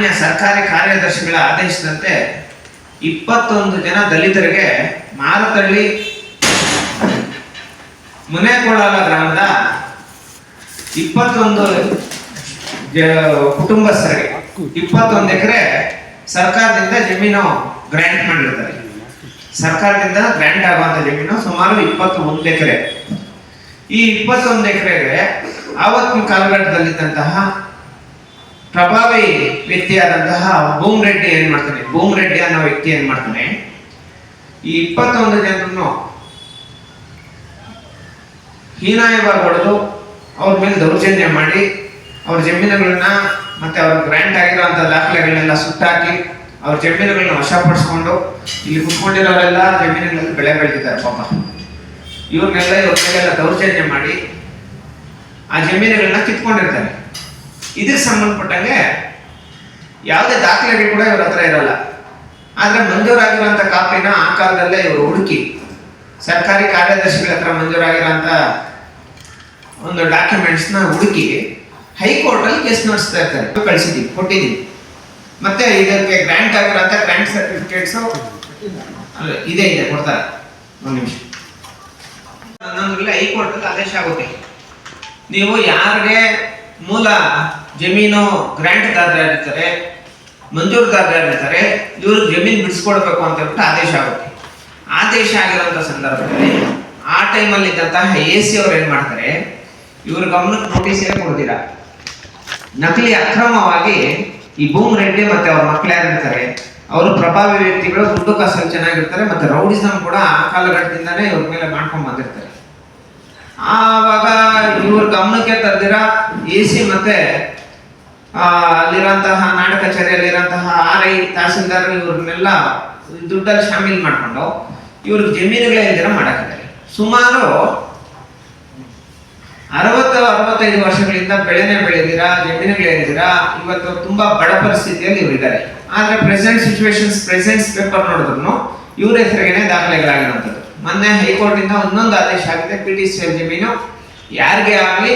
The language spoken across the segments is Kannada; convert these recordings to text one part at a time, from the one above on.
ಮಾನ್ಯ ಸರ್ಕಾರಿ ಕಾರ್ಯದರ್ಶಿಗಳ ಆದೇಶದಂತೆ ಇಪ್ಪತ್ತೊಂದು ಜನ ದಲಿತರಿಗೆ ಮಾರತಳ್ಳಿ ಮುನೇಕೋಳಾಲ ಗ್ರಾಮದ ಇಪ್ಪತ್ತೊಂದು ಕುಟುಂಬಸ್ಥರಿಗೆ ಇಪ್ಪತ್ತೊಂದು ಎಕರೆ ಸರ್ಕಾರದಿಂದ ಜಮೀನು ಗ್ರ್ಯಾಂಟ್ ಮಾಡಿರ್ತಾರೆ. ಸರ್ಕಾರದಿಂದ ಗ್ರ್ಯಾಂಟ್ ಆಗುವಂತ ಜಮೀನು ಸುಮಾರು ಇಪ್ಪತ್ತೊಂದು ಎಕರೆ. ಈ ಇಪ್ಪತ್ತೊಂದು ಎಕರೆಗೆ ಆವತ್ತಿನ ಕಾಲಘಟ್ಟದಲ್ಲಿದ್ದಂತಹ ಪ್ರಭಾವಿ ವ್ಯಕ್ತಿಯಾದಂತಹ ಭೂಮ್ ರೆಡ್ಡಿ ಏನ್ ಮಾಡ್ತಾನೆ? ಭೂಮ್ ರೆಡ್ಡಿ ಅನ್ನೋ ವ್ಯಕ್ತಿ ಏನ್ ಮಾಡ್ತಾನೆ? ಈ ಇಪ್ಪತ್ತೊಂದು ಜನರನ್ನು ಹೀನಾಯವಾಗಿ ಹೊಡೆದು ಅವ್ರ ಮೇಲೆ ದೌರ್ಜನ್ಯ ಮಾಡಿ ಅವ್ರ ಜಮೀನುಗಳನ್ನ ಮತ್ತೆ ಅವ್ರ ಗ್ರ್ಯಾಂಟ್ ಆಗಿರೋಂಥ ದಾಖಲೆಗಳನ್ನೆಲ್ಲ ಸುಟ್ಟಾಕಿ ಅವ್ರ ಜಮೀನುಗಳನ್ನ ವಶಪಡಿಸ್ಕೊಂಡು ಇಲ್ಲಿ ಕುತ್ಕೊಂಡಿರೋರೆಲ್ಲ ಜಮೀನುಗಳಲ್ಲಿ ಬೆಳೆ ಬೆಳೆದಿದ್ದಾರೆ ಪಾಪ. ಇವ್ರನ್ನೆಲ್ಲ ಇವ್ರ ಮೇಲೆಲ್ಲ ದೌರ್ಜನ್ಯ ಮಾಡಿ ಆ ಜಮೀನುಗಳನ್ನ ಕಿತ್ಕೊಂಡಿರ್ತಾರೆ. ಇದಕ್ಕೆ ಸಂಬಂಧಪಟ್ಟಂಗೆ ಯಾವುದೇ ದಾಖಲೆಗಳು ಕೂಡ ಇವ್ರ ಹತ್ರ ಇರಲ್ಲ. ಆದರೆ ಮಂಜೂರಾಗಿರುವಂಥ ಕಾಪಿನ ಆ ಕಾಲದಲ್ಲೇ ಇವರು ಹುಡುಕಿ, ಸರ್ಕಾರಿ ಕಾರ್ಯದರ್ಶಿಗಳ ಹತ್ರ ಮಂಜೂರಾಗಿರೋಂಥ ಒಂದು ಡಾಕ್ಯುಮೆಂಟ್ಸ್ನ ಹುಡುಕಿ ಹೈಕೋರ್ಟಲ್ಲಿ ಕೇಸ್ ನಡೆಸ್ತಾ ಇರ್ತಾರೆ. ಕಳಿಸಿದ್ದೀವಿ ಕೊಟ್ಟಿದ್ದೀವಿ ಮತ್ತೆ ಇದಕ್ಕೆ ಗ್ರಾಂಟ್ ಆಗಿರೋಂಥ ಗ್ರಾಂಟ್ ಸರ್ಟಿಫಿಕೇಟ್ಸ್ ಇದೇ, ಇದೆ, ಕೊಡ್ತಾರೆ. ಒಂದು ನಿಮಿಷ. ನಮಗೆಲ್ಲ ಹೈಕೋರ್ಟಲ್ಲಿ ಆದೇಶ ಆಗುತ್ತೆ. ನೀವು ಯಾರಿಗೆ ಮೂಲ ಜಮೀನು ಗ್ರಾಂಟ್ ಇರ್ತಾರೆ ಮಂಜೂರುದಾರರಿರ್ತಾರೆ ಇವರು ಜಮೀನು ಬಿಡಿಸ್ಕೊಡ್ಬೇಕು ಅಂತ ಹೇಳ್ಬಿಟ್ಟು ಆದೇಶ ಆಗುತ್ತೆ. ಆದೇಶ ಆಗಿರೋಂಥ ಸಂದರ್ಭದಲ್ಲಿ ಆ ಟೈಮಲ್ಲಿ ಇದ್ದಂತಹ ಎ ಸಿ ಅವ್ರು ಏನು ಮಾಡ್ತಾರೆ, ಇವ್ರ ಗಮನಕ್ಕೆ ನೋಟಿಸ್ ಕೊಡ್ತೀರಾ ನಕಲಿ ಅಕ್ರಮವಾಗಿ ಈ ಭೂಮ್ ರೆಡ್ಡಿ ಮತ್ತೆ ಅವ್ರ ಮಕ್ಕಳು ಯಾರಿರ್ತಾರೆ ಅವರು ಪ್ರಭಾವಿ ವ್ಯಕ್ತಿಗಳು ದುಡ್ಡು ಕಾಸಲ್ಲಿ ಚೆನ್ನಾಗಿರ್ತಾರೆ ಮತ್ತೆ ರೌಡಿಸಮ್ ಕೂಡ ಆ ಕಾಲಘಟ್ಟದಿಂದಾನೇ ಇವ್ರ ಮೇಲೆ ಮಾಡ್ಕೊಂಡ್ ಬಂದಿರ್ತಾರೆ. ಆವಾಗ ಇವ್ರ ಗಮನಕ್ಕೆ ತರ್ದಿರ ಎ ಸಿ ಮತ್ತೆ ಅಲ್ಲಿರೋಂತಹ ನಾಡ ಕಚೇರಿಯಲ್ಲಿರೋಂತಹ ಆರ್ ಐ ತಹಸೀಲ್ದಾರ್ ಇವ್ರನ್ನೆಲ್ಲ ದುಡ್ಡಲ್ಲಿ ಶಾಮೀಲ್ ಮಾಡಿಕೊಂಡು ಇವ್ರಿಗೆ ಜಮೀನುಗಳೇ ಇಲ್ದಿರ ಮಾಡಾಕಿದ್ದಾರೆ ಸುಮಾರು ಅರವತ್ತು, ಅರವತ್ತೈದು ವರ್ಷಗಳಿಂದ ಬೆಳೆನೆ ಬೆಳೆದಿರಾ, ಜಮೀನುಗಳೇ ಇಲ್ದಿರಾ, ಇವತ್ತು ತುಂಬಾ ಬಡ ಪರಿಸ್ಥಿತಿಯಲ್ಲಿ ಇವರಿದ್ದಾರೆ ಆದರೆ ಪ್ರೆಸೆಂಟ್ ಸಿಚುವೇಶನ್ಸ್ ಪ್ರೆಸೆಂಟ್ಸ್ ಪೇಪರ್ ನೋಡಿದ್ರು ಇವ್ರ ಹೆಸರಿಗೆನೆ ದಾಖಲೆಗಳಾಗಿರುವಂಥದ್ದು. ಮೊನ್ನೆ ಹೈಕೋರ್ಟ್ ಇಂದ ಒಂದೊಂದು ಆದೇಶ ಆಗಿದೆ ಪಿ ಟಿ ಸಿ ಜಮೀನು ಯಾರಿಗೆ ಆಗಲಿ,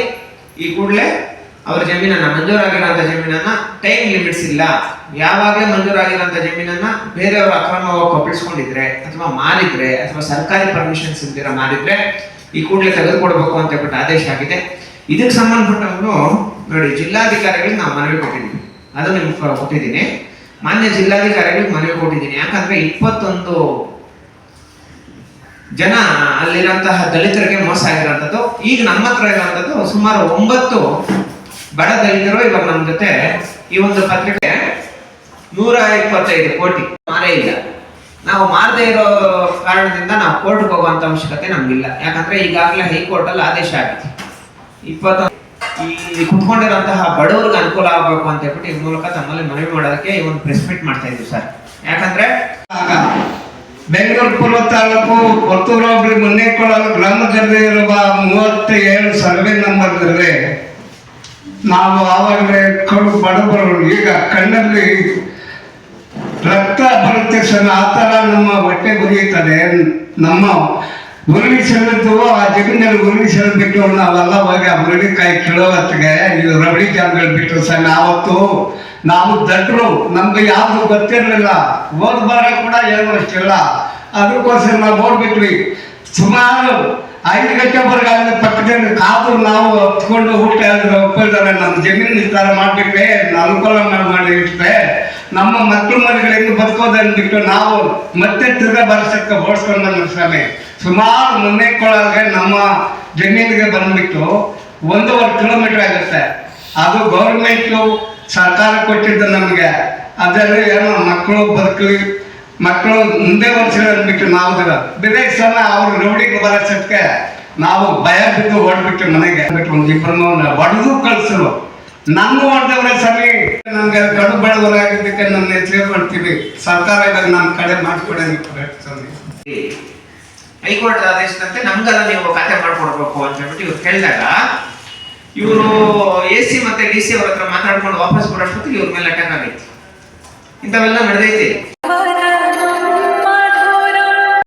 ಈ ಕೂಡಲೇ ಅವ್ರ ಜಮೀನನ್ನ ಮಂಜೂರಾಗಿರುವಂತಹ ಜಮೀನನ್ನ ಟೈಮ್ ಲಿಮಿಟ್ಸ್ ಇಲ್ಲ. ಯಾವಾಗಲೇ ಮಂಜೂರಾಗಿರುವಂತಹ ಜಮೀನನ್ನ ಬೇರೆಯವರು ಅಕ್ರಮವಾಗಿ ಕಪ್ಪಿಸ್ಕೊಂಡಿದ್ರೆ ಅಥವಾ ಮಾರಿದ್ರೆ ಅಥವಾ ಸರ್ಕಾರಿ ಪರ್ಮಿಷನ್ಸ್ ಇಲ್ದಿರ ಮಾರಿದ್ರೆ ಈ ಕೂಡಲೇ ತೆಗೆದುಕೊಡ್ಬೇಕು ಅಂತ ಹೇಳ್ಬಿಟ್ಟು ಆದೇಶ ಆಗಿದೆ. ಇದಕ್ಕೆ ಸಂಬಂಧಪಟ್ಟವನು ನೋಡಿ, ಜಿಲ್ಲಾಧಿಕಾರಿಗಳಿಗೆ ನಾವು ಮನವಿ ಕೊಟ್ಟಿದ್ದೀವಿ. ಅದು ನಿಮ್ಗೆ ಕೊಟ್ಟಿದ್ದೀನಿ. ಮಾನ್ಯ ಜಿಲ್ಲಾಧಿಕಾರಿಗಳಿಗೆ ಮನವಿ ಕೊಟ್ಟಿದ್ದೀನಿ. ಯಾಕಂದ್ರೆ ಇಪ್ಪತ್ತೊಂದು ಜನ ಅಲ್ಲಿರಂತಹ ದಲಿತರಿಗೆ ಮೋಸ ಆಗಿರೋಂಥದ್ದು. ಈಗ ನಮ್ಮ ಹತ್ರ ಇರುವಂಥದ್ದು ಸುಮಾರು ಒಂಬತ್ತು ಬಡ ದಲಿತರು ಇವಾಗ ನಮ್ಮ ಜೊತೆ ಈ ಒಂದು ಪತ್ರಿಕೆ ನೂರ ಇಪ್ಪತ್ತೈದು ಕೋಟಿ ಮಾರೇ ಇಲ್ಲ. ನಾವು ಮಾರದೇ ಇರೋ ಕಾರಣದಿಂದ ನಾವು ಕೋರ್ಟ್ಗೆ ಹೋಗುವಂತ ಅವಶ್ಯಕತೆ ನಮ್ಗಿಲ್ಲ. ಯಾಕಂದ್ರೆ ಈಗಾಗಲೇ ಹೈಕೋರ್ಟ್ ಅಲ್ಲಿ ಆದೇಶ ಆಗಿದೆ. ಇಪ್ಪತ್ತೊಂದು ಈ ಕುತ್ಕೊಂಡಿರುವಂತಹ ಬಡವರಿಗೆ ಅನುಕೂಲ ಆಗಬೇಕು ಅಂತ ಹೇಳ್ಬಿಟ್ಟು ಈ ಮೂಲಕ ತಮ್ಮಲ್ಲಿ ಮನವಿ ಮಾಡೋದಕ್ಕೆ ಈ ಒಂದು ಪ್ರೆಸ್ ಮೀಟ್ ಮಾಡ್ತಾ ಇದ್ದೀವಿ ಸರ್. ಯಾಕಂದ್ರೆ ಬೆಂಗಳೂರು ಪೂರ್ವ ತಾಲೂಕು ಕೊತ್ತೂರು ಹೋಬಳಿ ಮುನ್ನೇಕೊಳಲು ಗ್ರಾಮದಲ್ಲಿ ಇರುವ ಮೂವತ್ತ ಏಳು ಸರ್ವೆ ನಂಬರ್ನಲ್ಲಿ ನಾವು ಆವಾಗಲೇ ಕಡು ಬಡಬರು ಈಗ ಕಣ್ಣಲ್ಲಿ ರಕ್ತ ಬರುತ್ತೆ ಸರ್ ಆ ಥರ ನಮ್ಮ ಹೊಟ್ಟೆ ಉರಿಯುತ್ತದೆ ನಮ್ಮ ಉರುಳಿ ಸೆಳೆದು ಆ ಜಮೀನಲ್ಲಿ ಉರುಳಿ ಬಿಟ್ಟು ನಾವೆಲ್ಲ ಹೋಗಿ ಆ ಉರುಳಿಕಾಯಿ ಕೀಳೋ ಹೊತ್ತಿಗೆ ಇದು ರಬಡಿ ಜಾಮ್ಗಳು ಬಿಟ್ಟು ಸಣ್ಣ ಆವತ್ತು ನಾವು ದಡ್ರು, ನಮ್ಗೆ ಯಾವುದು ಗೊತ್ತಿರಲಿಲ್ಲ. ಓದ್ ಬರ ಕೂಡ ಏನು ಅಷ್ಟಿಲ್ಲ. ಅದಕ್ಕೋಸ್ಕರ ನಾವು ಓಡ್ಬಿಟ್ವಿ ಸುಮಾರು ಐದು ಗಂಟೆವರೆಗಾಗಲೇ ಪಕ್ಕದಲ್ಲಿ ಕಾದು ನಾವು ಹತ್ಕೊಂಡು ಊಟ ಒಪ್ಪಿದ್ದಾರೆ ನಮ್ಮ ಜಮೀನು ನಿರ್ಧಾರ ಮಾಡಿಬಿಟ್ರೆ ಅನುಕೂಲ ಮಾಡಿಬಿಟ್ರೆ ನಮ್ಮ ಮಕ್ಕಳು ಮರಿಗಳಿಂದ ಬದುಕೋದನ್ಬಿಟ್ಟು ನಾವು ಮತ್ತೆ ತಿರ್ಗಾ ಬರ್ಸಕ್ಕೆ ಓಡಿಸ್ಕೊಂಡು ನಮ್ಮ ಸ್ವಾಮಿ. ಸುಮಾರು ಮುನ್ನೆಕ್ಕೊಳಗೆ ಕೊಳಗೆ ನಮ್ಮ ಜಮೀನಿಗೆ ಬಂದ್ಬಿಟ್ಟು ಒಂದೂವರೆ ಕಿಲೋಮೀಟರ್ ಆಗುತ್ತೆ. ಅದು ಗೌರ್ಮೆಂಟು ಸರ್ಕಾರ ಕೊಟ್ಟಿದ್ದು ನಮಗೆ. ಅದರಲ್ಲಿ ಏನೋ ಮಕ್ಕಳು ಬದುಕಲಿ ಮಕ್ಕಳು ಮುಂದೆ ವರ್ಷ ಅಂದ್ಬಿಟ್ಟು ನಾವು ಬೇರೆ ಸಲ ಅವ್ರು ರೌಡಿಗೆ ಬರೋಸಕ್ಕೆ ನಾವು ಭಯ ಬಿದ್ದು ಓಡ್ಬಿಟ್ಟು ಮನೆಗೆ ಬಿಟ್ಟು ಒಂದು ಇಬ್ಬರನ್ನು ಹೊಡೆದು ಕಳಿಸಲು ನನ್ನ ಹೊಡೆದವ್ರೆ ಸರಿ ನಮ್ಗೆ ಕಡು ಬಡವರಾಗಿದ್ದಕ್ಕೆ ನನ್ನ ಹೆಸರು ಮಾಡ್ತೀವಿ ಸರ್ಕಾರ ಇದ್ದಾಗ ನಮ್ಮ ಕಡೆ ಮಾಡಿಕೊಡಿ ಹೈಕೋರ್ಟ್ ಆದೇಶದಂತೆ ನಮ್ಗೆಲ್ಲ ನೀವು ಕತೆ ಮಾಡ್ಕೊಡ್ಬೇಕು ಅಂತ ಹೇಳ್ಬಿಟ್ಟು ಇವ್ರು ಕೇಳಿದಾಗ, ಇವರು ಎ ಸಿ ಮತ್ತೆ ಡಿ ಸಿ ಅವ್ರ ಹತ್ರ ಮಾತಾಡ್ಕೊಂಡು ವಾಪಸ್ ಕೊಡೋಷ್ಟೊತ್ತಿಗೆ ಇವ್ರ ಮೇಲೆ ಅಟ್ಯಾಕ್ ಆಗೈತಿ. ಇಂಥವೆಲ್ಲ ನಡೆದೈತಿ.